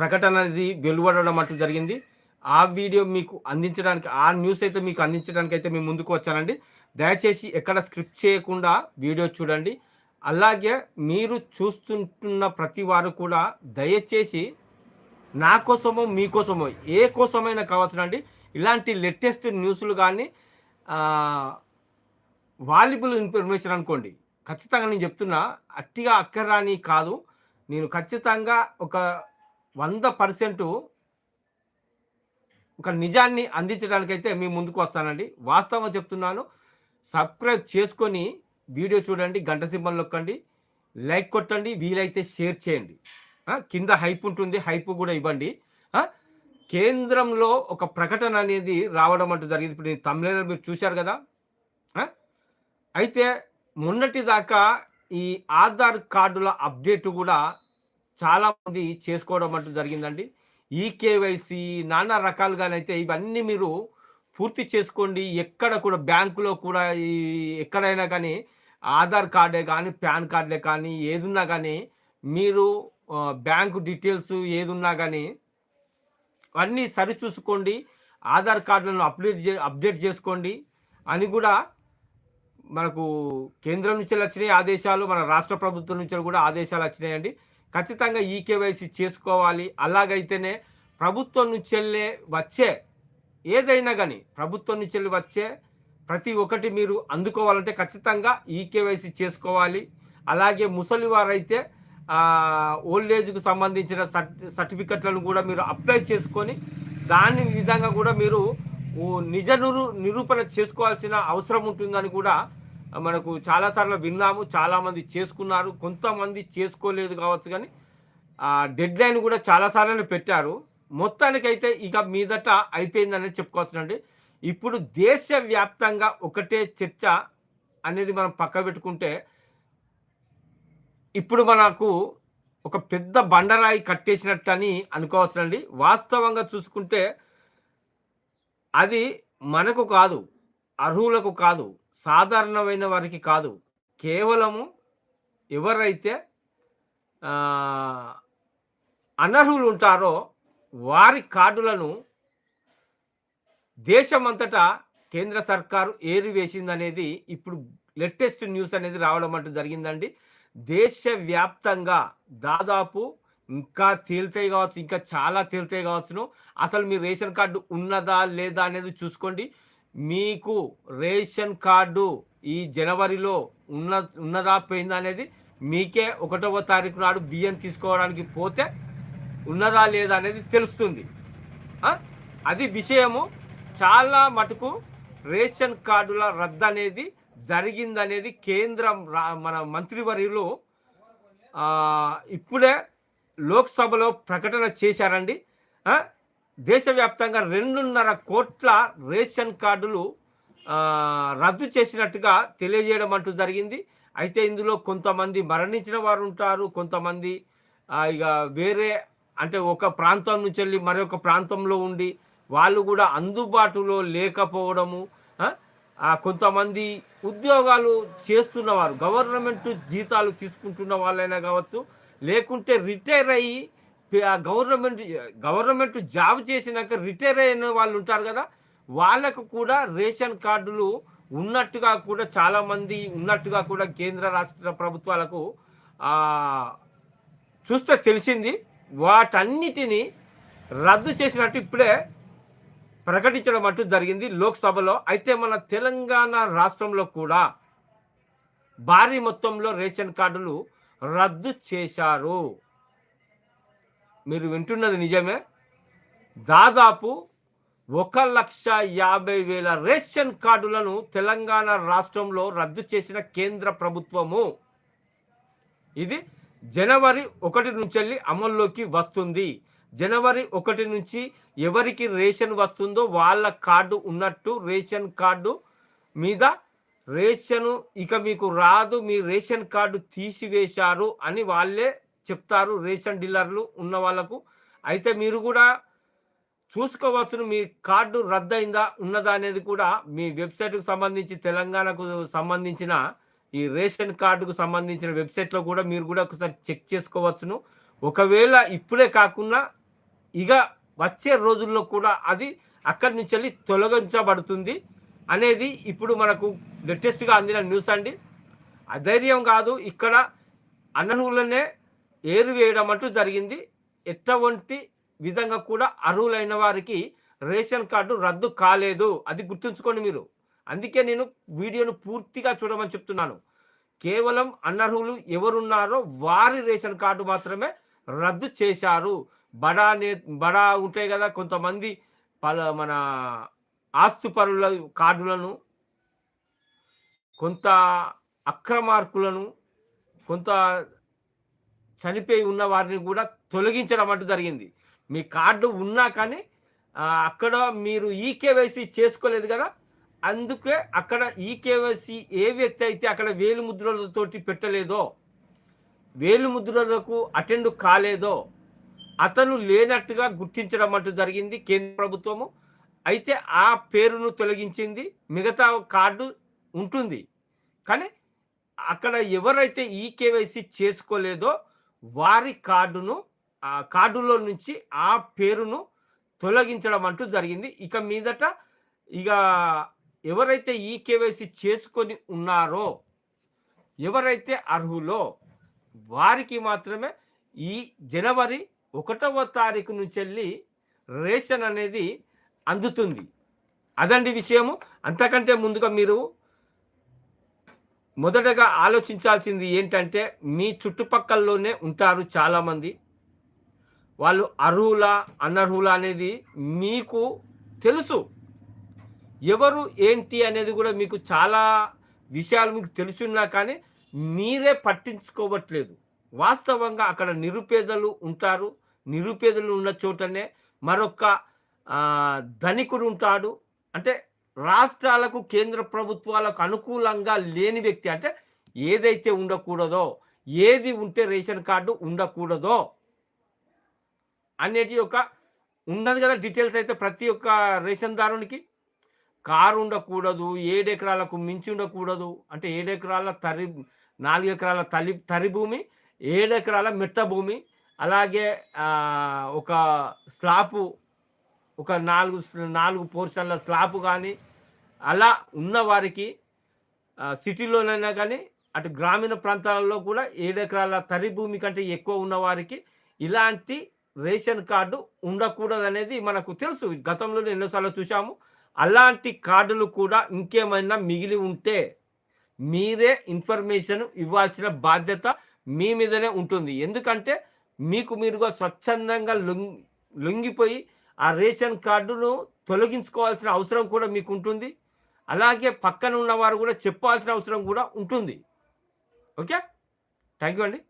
ప్రకటన అనేది వెలువడడం అంటూ జరిగింది. ఆ వీడియో మీకు అందించడానికి ఆ న్యూస్ అయితే మీకు అందించడానికి అయితే మేము ముందుకు వచ్చానండి. దయచేసి ఎక్కడ స్క్రిప్ట్ చేయకుండా వీడియో చూడండి. అలాగే మీరు చూస్తుంటున్న ప్రతి వారు కూడా దయచేసి నా కోసమో మీకోసమో ఏ కోసమైనా కావాల్సిన అండి ఇలాంటి లేటెస్ట్ న్యూస్లు కానీ వాల్యుబుల్ ఇన్ఫర్మేషన్ అనుకోండి. ఖచ్చితంగా నేను చెప్తున్నా అట్టిగా అక్కరాని కాదు. నేను ఖచ్చితంగా ఒక వంద పర్సెంట్ ఒక నిజాన్ని అందించడానికైతే మీ ముందుకు వస్తానండి. వాస్తవం చెప్తున్నాను సబ్స్క్రైబ్ చేసుకొని వీడియో చూడండి గంట సింబల్ నొక్కండి లైక్ కొట్టండి వీలైతే షేర్ చేయండి. కింద హైప్ ఉంటుంది హైప్ కూడా ఇవ్వండి. కేంద్రంలో ఒక ప్రకటన అనేది రావడం అంటూ జరిగింది. ఇప్పుడు నేను తమిళనాడు మీరు చూశారు కదా. అయితే మొన్నటి దాకా ఈ ఆధార్ కార్డుల అప్డేట్ కూడా చాలా మంది చేసుకోవడం అంటూ జరిగిందండి. ఈ కేవైసీ నానా రకాలుగానైతే ఇవన్నీ మీరు పూర్తి చేసుకోండి. ఎక్కడ కూడా బ్యాంకులో కూడా ఈ ఎక్కడైనా కానీ ఆధార్ కార్డే కానీ పాన్ కార్డే కానీ ఏదున్నా కానీ మీరు బ్యాంకు డీటెయిల్స్ ఏదున్నా కానీ అన్నీ సరిచూసుకోండి. ఆధార్ కార్డులను అప్డేట్ చే అప్డేట్ చేసుకోండి. అని కూడా మనకు కేంద్రం నుంచి వచ్చినాయి ఆదేశాలు మన రాష్ట్ర ప్రభుత్వం నుంచి కూడా ఆదేశాలు వచ్చినాయండి. ఖచ్చితంగా ఈ కేవైసీ చేసుకోవాలి. అలాగైతేనే ప్రభుత్వం నుంచి వెళ్ళే వచ్చే ఏదైనా కానీ ప్రభుత్వం నుంచి వెళ్ళి వచ్చే ప్రతి ఒక్కటి మీరు అందుకోవాలంటే ఖచ్చితంగా ఈ కేవైసీ చేసుకోవాలి. అలాగే ముసలి వారైతే ఓల్డ్ ఏజ్కు సంబంధించిన సర్టిఫికెట్లను కూడా మీరు అప్లై చేసుకొని దాని విధంగా కూడా మీరు ఓ నిజ నిరూపణ చేసుకోవాల్సిన అవసరం ఉంటుందని కూడా మనకు చాలాసార్లు విన్నాము చాలామంది చేసుకున్నారు కొంతమంది చేసుకోలేదు కావచ్చు కానీ డెడ్ లైన్ కూడా చాలాసార్లు పెట్టారు. మొత్తానికైతే ఇక మీదట అయిపోయిందనేది చెప్పుకోవచ్చునండి ఇప్పుడు దేశవ్యాప్తంగా ఒకటే చర్చ అనేది మనం పక్క పెట్టుకుంటే ఇప్పుడు మనకు ఒక పెద్ద బండరాయి కట్టేసినట్టు అని అనుకోవచ్చునండి వాస్తవంగా చూసుకుంటే అది మనకు కాదు అర్హులకు కాదు. సాధారణమైన వారికి కాదు. కేవలము ఎవరైతే అనర్హులు ఉంటారో వారి కార్డులను దేశమంతటా కేంద్ర సర్కారు ఏరివేసింది అనేది ఇప్పుడు లేటెస్ట్ న్యూస్ అనేది రావడం అంటూ జరిగిందండి. దేశవ్యాప్తంగా దాదాపు ఇంకా తేలితే కావచ్చు ఇంకా చాలా తేలితే కావచ్చును. అసలు మీ రేషన్ కార్డు ఉన్నదా లేదా అనేది చూసుకోండి. మీకు రేషన్ కార్డు ఈ జనవరిలో ఉన్న ఉన్నదా పోయిందా అనేది మీకే ఒకటవ తారీఖు నాడు బియ్యం తీసుకోవడానికి పోతే ఉన్నదా లేదా అనేది తెలుస్తుంది. అది విషయము చాలా మటుకు రేషన్ కార్డుల రద్దు అనేది జరిగిందనేది కేంద్రం రా- మన మంత్రివర్యులు ఇప్పుడే లోక్సభలో ప్రకటన చేశారండి. దేశవ్యాప్తంగా రెండున్నర కోట్ల రేషన్ కార్డులు రద్దు చేసినట్టుగా తెలియజేయడం అంటూ జరిగింది. అయితే ఇందులో కొంతమంది మరణించిన వారు ఉంటారు కొంతమంది ఇక వేరే అంటే ఒక ప్రాంతం నుంచి వెళ్ళి మరొక ప్రాంతంలో ఉండి వాళ్ళు కూడా అందుబాటులో లేకపోవడము కొంతమంది ఉద్యోగాలు చేస్తున్నవారు గవర్నమెంట్ జీతాలు తీసుకుంటున్న వాళ్ళైనా కావచ్చు లేకుంటే రిటైర్ అయ్యి గవర్నమెంట్ గవర్నమెంట్ జాబ్ చేసినాక రిటైర్ అయిన వాళ్ళు ఉంటారు కదా వాళ్ళకు కూడా రేషన్ కార్డులు ఉన్నట్టుగా కూడా చాలా మంది ఉన్నట్టుగా కూడా కేంద్ర రాష్ట్ర ప్రభుత్వాలకు చూస్తే తెలిసింది. వాటన్నిటిని రద్దు చేసినట్టు ఇప్పుడే ప్రకటించడం అంటూ జరిగింది లోక్సభలో. అయితే మన తెలంగాణ రాష్ట్రంలో కూడా భారీ మొత్తంలో రేషన్ కార్డులు రద్దు చేశారు. మీరు వింటున్నది నిజమే. దాదాపు ఒక లక్ష యాభై వేల రేషన్ కార్డులను తెలంగాణ రాష్ట్రంలో రద్దు చేసిన కేంద్ర ప్రభుత్వము. ఇది జనవరి ఒకటి నుంచి వెళ్ళి అమల్లోకి వస్తుంది. జనవరి ఒకటి నుంచి ఎవరికి రేషన్ వస్తుందో వాళ్ళ కార్డు ఉన్నట్టు రేషన్ కార్డు మీద రేషను ఇక మీకు రాదు మీ రేషన్ కార్డు తీసివేశారు అని వాళ్ళే చెప్తారు రేషన్ డీలర్లు ఉన్న వాళ్ళకు. అయితే మీరు కూడా చూసుకోవచ్చును మీ కార్డు రద్దయిందా ఉన్నదా అనేది కూడా మీ వెబ్సైట్కు సంబంధించి తెలంగాణకు సంబంధించిన ఈ రేషన్ కార్డుకు సంబంధించిన వెబ్సైట్లో కూడా మీరు కూడా ఒకసారి చెక్ చేసుకోవచ్చును. ఒకవేళ ఇప్పుడే కాకుండా ఇక వచ్చే రోజుల్లో కూడా అది అక్కడి నుంచి వెళ్ళి తొలగించబడుతుంది అనేది ఇప్పుడు మనకు లేటెస్ట్గా అందిన న్యూస్ అండి. అధైర్యం కాదు ఇక్కడ అనర్హులనే ఏరు వేయడం అంటూ జరిగింది. ఎటువంటి విధంగా కూడా అర్హులైన వారికి రేషన్ కార్డు రద్దు కాలేదు. అది గుర్తుంచుకోండి మీరు. అందుకే నేను వీడియోను పూర్తిగా చూడమని చెప్తున్నాను. కేవలం అనర్హులు ఎవరున్నారో వారి రేషన్ కార్డు మాత్రమే రద్దు చేశారు. బడా నే బడా ఉంటాయి కదా కొంతమంది పల మన ఆస్తుపరుల కార్డులను కొంత అక్రమార్కులను కొంత చనిపోయి ఉన్న వారిని కూడా తొలగించడం అంటూ జరిగింది. మీ కార్డు ఉన్నా కానీ అక్కడ మీరు ఈకేవైసీ చేసుకోలేదు కదా అందుకే అక్కడ ఈకేవైసీ ఏ వ్యక్తి అయితే అక్కడ వేలు ముద్రలతోటి పెట్టలేదో వేలు ముద్రలకు అటెండ్ కాలేదో అతను లేనట్టుగా గుర్తించడం అంటూ జరిగింది కేంద్ర ప్రభుత్వము. అయితే ఆ పేరును తొలగించింది మిగతా కార్డు ఉంటుంది. కానీ అక్కడ ఎవరైతే ఈ కేవైసీ చేసుకోలేదో వారి కార్డును ఆ కార్డులో నుంచి ఆ పేరును తొలగించడం అంటూ జరిగింది. ఇక మీదట ఇక ఎవరైతే ఈ కేవైసీ చేసుకొని ఉన్నారో ఎవరైతే అర్హులో వారికి మాత్రమే ఈ జనవరి ఒకటవ తారీఖు నుంచి వెళ్ళి రేషన్ అనేది అందుతుంది. అదండి విషయము. అంతకంటే ముందుగా మీరు మొదటగా ఆలోచించాల్సింది ఏంటంటే మీ చుట్టుపక్కల్లోనే ఉంటారు చాలామంది. వాళ్ళు అర్హుల అనర్హుల అనేది మీకు తెలుసు. ఎవరు ఏంటి అనేది కూడా మీకు చాలా విషయాలు మీకు తెలుసున్నా కానీ మీరే పట్టించుకోవట్లేదు. వాస్తవంగా అక్కడ నిరుపేదలు ఉంటారు. నిరుపేదలు ఉన్న చోటనే మరొక ధనికుడు ఉంటాడు. అంటే రాష్ట్రాలకు కేంద్ర ప్రభుత్వాలకు అనుకూలంగా లేని వ్యక్తి అంటే ఏదైతే ఉండకూడదో ఏది ఉంటే రేషన్ కార్డు ఉండకూడదో అనేటి ఒక ఉన్నది కదా డీటెయిల్స్ అయితే ప్రతి ఒక్క రేషన్ దారునికి. కారు ఉండకూడదు ఏడెకరాలకు మించి ఉండకూడదు. అంటే ఏడెకరాల తరి నాలుగు ఎకరాల తలి తరి భూమి ఏడెకరాల మెట్ట భూమి అలాగే ఒక స్లాపు ఒక నాలుగు నాలుగు పోర్షన్ల స్లాపు కానీ అలా ఉన్న వారికి సిటీలోనైనా కానీ అటు గ్రామీణ ప్రాంతాలలో కూడా ఏడెకరాల తరి భూమి కంటే ఎక్కువ ఉన్న వారికి ఇలాంటి రేషన్ కార్డు ఉండకూడదు అనేది మనకు తెలుసు. గతంలో ఎన్నోసార్లు చూసాము అలాంటి కార్డులు కూడా ఇంకేమైనా మిగిలి ఉంటే మీరే ఇన్ఫర్మేషన్ ఇవ్వాల్సిన బాధ్యత మీ మీదనే ఉంటుంది. ఎందుకంటే మీకు మీరుగా స్వచ్ఛందంగా లొంగిపోయి ఆ రేషన్ కార్డును తొలగించుకోవాల్సిన అవసరం కూడా మీకు ఉంటుంది అలాగే పక్కన ఉన్నవారు కూడా చెప్పాల్సిన అవసరం కూడా ఉంటుంది. ఓకే? థ్యాంక్ యూ అండి.